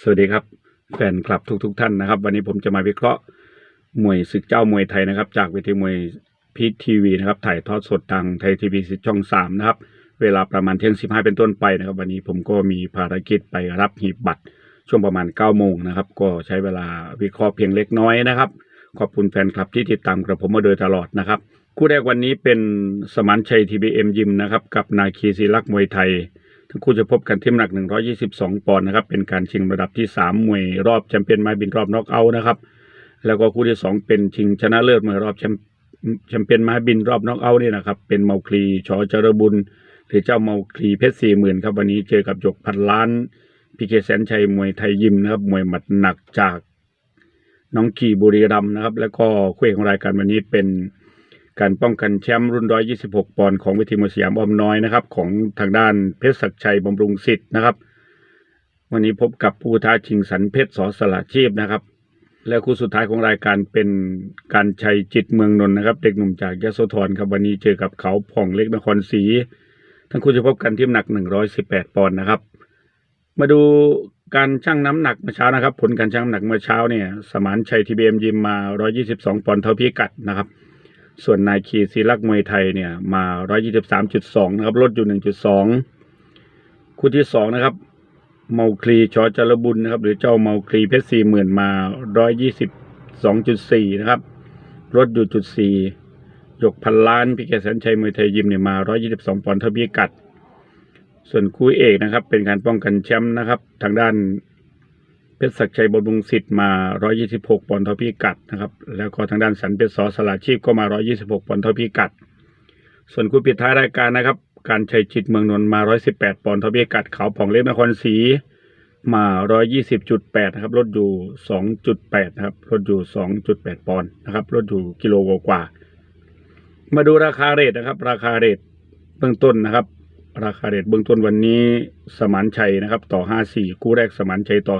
สวัสดีครับ แฟนคลับทุกๆทท่านนะครับ วันนี้ผมจะมาวิเคราะห์มวยศึกเจ้ามวยไทยนะครับ จากเวทีมวยพีทีวีนะครับ ถ่ายทอดสดทางไทยทีวีสิช่องสามนะครับ เวลาประมาณเที่ยงสิบห้าเป็นต้นไปนะครับ วันนี้ผมก็มีภารกิจไปรับหีบบัตรช่วงประมาณ9ก้าโมงนะครับ ก็ใช้เวลาวิเคราะห์เพียงเล็กน้อยนะครับ ขอบคุณแฟนคลับที่ติดตามกระผมมาโดยตลอดนะครับ คู่แรกวันนี้เป็นสมานชัยทีบีเอ็มยิมนะครับ กับนาคีศิลักษ์มวยไทย ทั้งคู่จะพบกันที่น้ำหนัก 122 ปอนด์นะครับ เป็นการชิงระดับที่ 3 มวยรอบแชมเปี้ยนไม้บินรอบน็อกเอาท์นะครับ แล้วก็คู่ที่ 2 เป็นชิงชนะเลิศมวยรอบแชมแชมเปี้ยนไม้บินรอบน็อกเอาท์นี่นะครับ เป็นเมาคลีชอเจรบุญ หรือเจ้าเมาคลีเพชรสี่หมื่นครับ วันนี้เจอกับหยกพันล้านพีเคแสนชัยมวยไทยยิมนะครับ มวยหมัดหนักจากน้องขี่บุรีรัมนะครับ แล้วก็คู่เอกของรายการวันนี้เป็น การป้องกันแชมป์รุ่น 126 ปอนด์ของเวทีมวยสยามอ้อมน้อยนะครับ ของทางด้านเพชรศักดิ์ชัยบำรุงสิทธิ์นะครับ วันนี้พบกับผู้ท้าชิงสันเพชรสอสละชีพนะครับ และคู่สุดท้ายของรายการเป็นการชัยจิตเมืองนนท์นะครับ เด็กหนุ่มจากยโสธรครับวันนี้เจอกับเขาผ่องเล็กนครศรีทั้งคู่จะพบกันที่น้ำหนัก 118 ปอนด์นะครับ มาดูการชั่งน้ำหนักเมื่อเช้านะครับ ผลการชั่งน้ำหนักเมื่อเช้าเนี่ย สมานชัยทีบีเอ็มยิมมา 122 ปอนด์เท่าพิกัดนะครับ ส่วนนายคีศิลักมวยไทยเนี่ยมา 123.2 นะครับลดอยู่ 1.2 คู่ที่2นะครับ เมาคลีชอจารบุญนะครับ หรือเจ้าเมาคลีเพชรสี่หมื่นมา 122.4 นะครับลดอยู่จุด4ยกพันล้านพิเกษแสนชัยมวยไทยยิมเนี่ยมา 122 ปอนด์เท่าพิกัด ส่วนคู่เอกนะครับ เป็นการป้องกันแชมป์นะครับ ทางด้าน เพชรศักดิ์ชัยบำรุงสิทธิ์มา 126 ปอนด์เท่าพิกัดนะครับ แล้วก็ทางด้านสันเพชรสอสลาชีพก็มา 126 ปอนด์เท่าพิกัด ส่วนคู่ปิดท้ายรายการนะครับ การชัยจิตเมืองนนท์มา 118 ปอนด์เท่าพิกัด เขาผ่องเล็กนครศรีมา 120.8 นะครับ ลดอยู่ 2.8 นะครับ ลดอยู่ 2.8 ปอนด์นะครับ ลดอยู่กิโลกว่า มาดูราคาเรทนะครับ ราคาเรทเบื้องต้นนะครับ ราคาเรทเบื้องต้นวันนี้สมานชัยนะครับ ต่อ54คู่แรกสมานชัยต่อ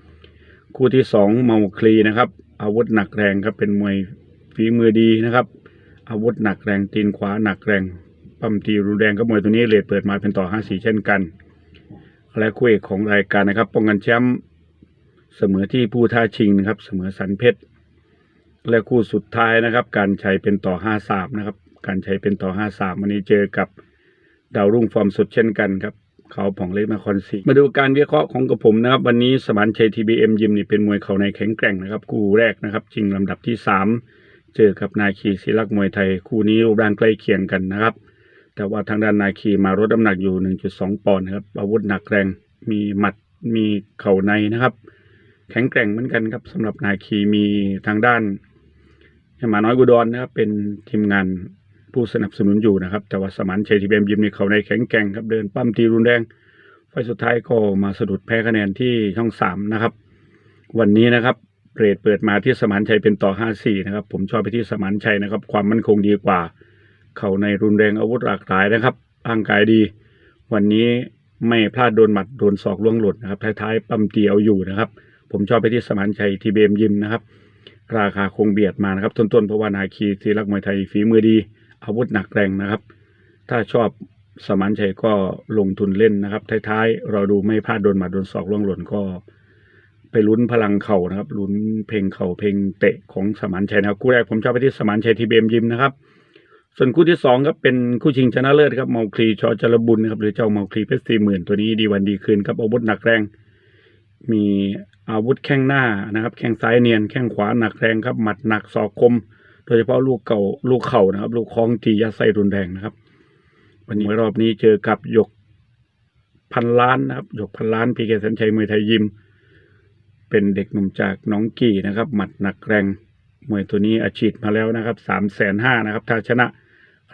54คู่ที่2เมาคลีนะครับ อาวุธหนักแรงครับเป็นมวยฝีมือดีนะครับ อาวุธหนักแรงตีนขวาหนักแรงปั้มตีรุนแรงก็มวยตัวนี้เรทเปิดมาเป็นต่อ54เช่นกัน และคู่เอกของรายการนะครับป้องกันแชมป์เสมอที่ผู้ท้าชิงนะครับ เสมอสันเพชรและคู่สุดท้ายนะครับ การชัยเป็นต่อ53นะครับ การชัยเป็นต่อ53วันนี้เจอกับ ดาวรุ่งฟอร์มสดเช่นกันครับเขาผ่องเล็กนครศรีมาดูการวิเคราะห์ของกระผมนะครับ วันนี้สมานชัยทีบีเอ็มยิมนี่เป็นมวยเข่าในแข็งแกร่งนะครับคู่แรกนะครับชิงลำดับที่สามเจอกับนาคีศิลักษ์มวยไทย คู่นี้รูปร่างใกล้เคียงกันนะครับ แต่ว่าทางด้านนาคีมาลดน้ำหนักอยู่ 1.2 ปอนด์นะครับอาวุธหนักแรงมีหมัดมีเข่าในนะครับ แข็งแกร่งเหมือนกันครับสำหรับนาคีมีทางด้านหมาน้อยกุดรนะครับเป็นทีมงาน ผู้สนับสนุนอยู่นะครับ แต่ว่าสมานชัยทีเบมยิมนี่เขาในแข็งแกร่งครับเดินปั้มตีรุนแรงไฟสุดท้ายก็มาสะดุดแพ้คะแนนที่ช่องสามนะครับ วันนี้นะครับเรทเปิดมาที่สมานชัยเป็นต่อห้าสี่นะครับ ผมชอบไปที่สมานชัยนะครับ ความมั่นคงดีกว่า เข่าในรุนแรงอาวุธหลากหลายนะครับร่างกายดี วันนี้ไม่พลาดโดนหมัดโดนศอกล่วงหลุดนะครับ ท้ายๆ ปั้มตีเอาอยู่นะครับ ผมชอบไปที่สมานชัยทีเบมยิมนะครับ ราคาคงเบียดมานะครับ ต้นๆเพราะว่านาคีทีรักมวยไทยฝีมือดี อาวุธหนักแรงนะครับ ถ้าชอบสมานชัยก็ลงทุนเล่นนะครับ ท้ายๆ เราดูไม่พลาดโดนหมาโดนศอกล่วงหล่นก็ ไปลุ้นพลังเข่านะครับ ลุ้นเพลงเข่าเพลงเตะของสมานชัยนะครับคู่แรกผมชอบไปที่สมานชัยทีเบมยิมนะครับ ส่วนคู่ที่สองครับเป็นคู่ชิงชนะเลิศครับเมาคลีชอจรบุญนะครับหรือเจ้าเมาคลีเพชรสี่หมื่นตัวนี้ดีวันดีคืนครับอาวุธหนักแรง มีอาวุธแข้งหน้านะครับ แข้งซ้ายเนียนแข้งขวาหนักแรงครับหมัดหนักศอกคม โดยเฉพาะลูกเก่าลูกเข่านะครับ ลูกคล้องตียัดไส้รุนแรงนะครับ วันนี้รอบนี้เจอกับหยกพันล้านนะครับหยกพันล้านพีเกสันชัยมวยไทยยิม เป็นเด็กหนุ่มจากน้องกี่นะครับ หมัดหนักแรงมวยตัวนี้อาชีพมาแล้วนะครับสามแสนห้านะครับ ถ้าชนะ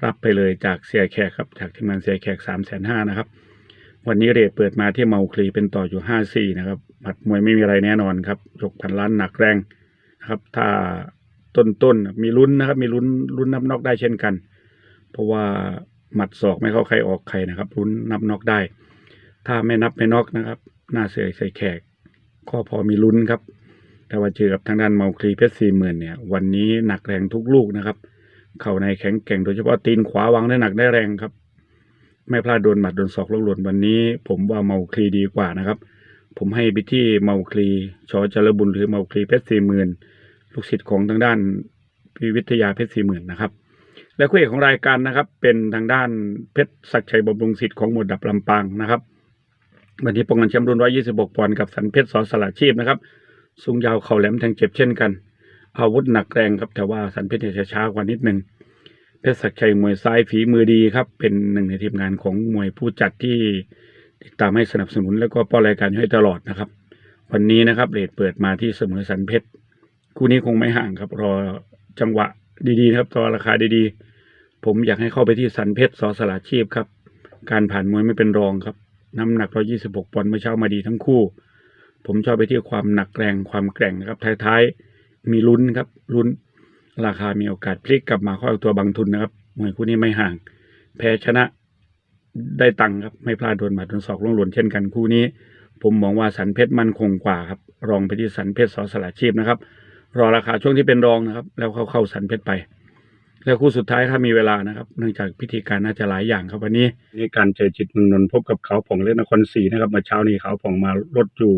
รับไปเลยจากเสียแขกครับ จากทีมงานเสียแขกสามแสนห้านะครับ วันนี้เรทเปิดมาที่เมาคลีเป็นต่ออยู่ห้าสี่นะครับหมัดมวยไม่มีอะไรแน่นอนครับยกพันล้านหนักแรงนะครับ ถ้า ต้นๆนมีลุ้นนะครับ มีลุ้นลุ้นนับนอกได้เช่นกัน เพราะว่าหมัดศอกไม่เข้าใครออกใครนะครับลุ้นนับนอกได้ ถ้าไม่นับไม่นอกนะครับหน้าเสือใส่แขก ก็พอมีลุ้นครับ แต่ว่าเจอกับทางด้านเมาคลีเพชรสี่หมื่นเนี่ย วันนี้หนักแรงทุกลูกนะครับ เข่าในแข็งแกร่งโดยเฉพาะตีนขวาวางได้หนักได้แรงครับ ไม่พลาดโดนหมัดโดนศอกลูกหล่นวันนี้ ผมว่าเมาคลีดีกว่านะครับ ผมให้ไปที่เมาคลีชอจรบุญหรือเมาคลีเพชรสี่หมื่น ลูกศิษย์ของทางด้านพิวิทยาเพชรสี่หมื่นนะครับ และคู่เอกของรายการนะครับ เป็นทางด้านเพชรศักชัยบำรุงศิษย์ของหมวดดับลำปางนะครับวันนี้ป้องกันแชมป์รุ่น126ปอนด์กับสันเพชรสอสละชีพนะครับสูงยาวเข่าแหลมแทงเจ็บเช่นกัน อาวุธหนักแรงครับแต่ว่าสันเพชรเฉียจะช้ากว่านิดหนึ่งเพชรศักชัยมวยซ้ายฝีมือดีครับ เป็นหนึ่งในทีมงานของมวยผู้จัดที่ติดตามให้สนับสนุนแล้วก็ป้อนรายการให้ตลอดนะครับ วันนี้นะครับเรทเปิดมาที่เสมอสันเพชร คู่นี้คงไม่ห่างครับ รอจังหวะดีๆครับรอราคาดีๆ ผมอยากให้เข้าไปที่สันเพชรสอสละชีพครับ การผ่านมวยไม่เป็นรองครับ น้ำหนัก 126ปอนด์เมื่อเช้ามาดีทั้งคู่ ผมชอบไปที่ความหนักแรงความแกร่งนะครับ ท้ายๆ มีลุ้นครับลุ้น ราคามีโอกาสพลิกกลับมาเข้าตัวบางทุนนะครับมวยคู่นี้ไม่ห่าง แพ้ชนะได้ตังค์ครับไม่พลาดโดนหมัดโดนศอกลงหล่นเช่นกันคู่นี้ ผมมองว่าสันเพชรมั่นคงกว่าครับ รองไปที่สันเพชรสอสละชีพนะครับ รอราคาช่วงที่เป็นรองนะครับ แล้วเขาเข้าสันเพชรไป แล้วคู่สุดท้ายถ้ามีเวลานะครับ เนื่องจากพิธีการน่าจะหลายอย่างครับวันนี้นี่การเจอจิตมืองนนพบกับเขาผ่องเล่นนครศรีนะครับมื่อเช้านี้เขาผ่องมาลดอยู่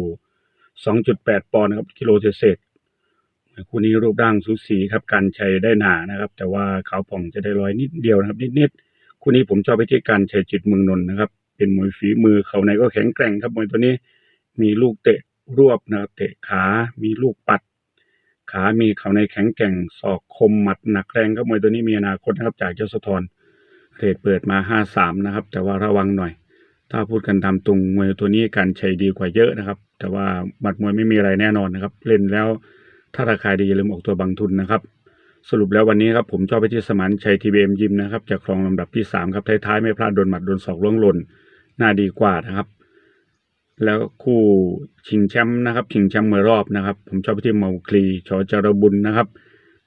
2.8ปดปอนด์นะครับกิโลเศษคู่นี้รูปร่างสูสีครับการชัยได้หนานะครับ แต่ว่าเขาผ่องจะได้ร้อยนิดเดียวนะครับ นิดๆคู่นี้ผมชอบไปที่การชัยจิตเมืองนนท์นะครับ เป็นมวยฝีมือเขาในก็แข็งแกร่งครับมวยตัวนี้มีลูกเตะรวบนะครับเตะขา มีลูกปัด ขามีเขาในแข็งแกร่งศอกคมหมัดหนักแรงครับมวยตัวนี้มีอนาคตนะครับจากเจ้าสะทอนเรทเปิดมาห้าสามนะครับ แต่ว่าระวังหน่อย ถ้าพูดกันตามตรงมวยตัวนี้การใช้ดีกว่าเยอะนะครับ แต่ว่าหมัดมวยไม่มีอะไรแน่นอนนะครับ เล่นแล้วถ้าราคาดีอย่าลืมออกตัวบางทุนนะครับ สรุปแล้ววันนี้ครับผมชอบไปที่สมานชัยทีบีเอ็มยิมนะครับจากครองลำดับที่สามครับท้ายๆไม่พลาดโดนหมัดโดนศอกล่วงหล่นน่าดีกว่านะครับ แล้วคู่ชิงแชมป์นะครับชิงแชมป์เมวยรอบนะครับ ผมชอบไปที่เมาคลีชอจารบุญนะครับ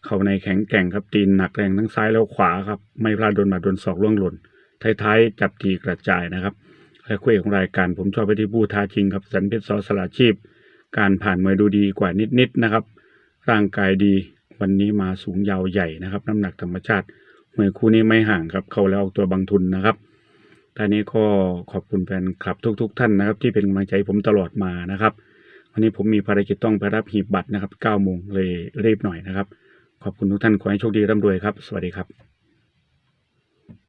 เข้าในแข็งแกร่งครับตีนหนักแรงทั้งซ้ายแล้วขวาครับ ไม่พลาดโดนหมัดโดนศอกล่วงหล่นท้ายๆจับทีกระจายนะครับและคู่เอกของรายการผมชอบไปที่ผู้ท้าชิงครับสันเพชรสอสลาชีพ การผ่านมวยดูดีกว่านิดๆนะครับ ร่างกายดีวันนี้มาสูงยาวใหญ่นะครับ น้ำหนักธรรมชาติมวยคู่นี้ไม่ห่างครับ เข้าแล้วออกตัวบางทุนนะครับ ท่านนี้ก็ขอบคุณแฟนคลับทุก ๆ ท่านนะครับ ที่เป็นกำลังใจผมตลอดมานะครับ วันนี้ผมมีภารกิจต้องไปรับหีบบัตรนะครับ9โมงเลยรีบหน่อยนะครับ ขอบคุณทุกท่านขอให้โชคดีร่ำรวยครับ สวัสดีครับ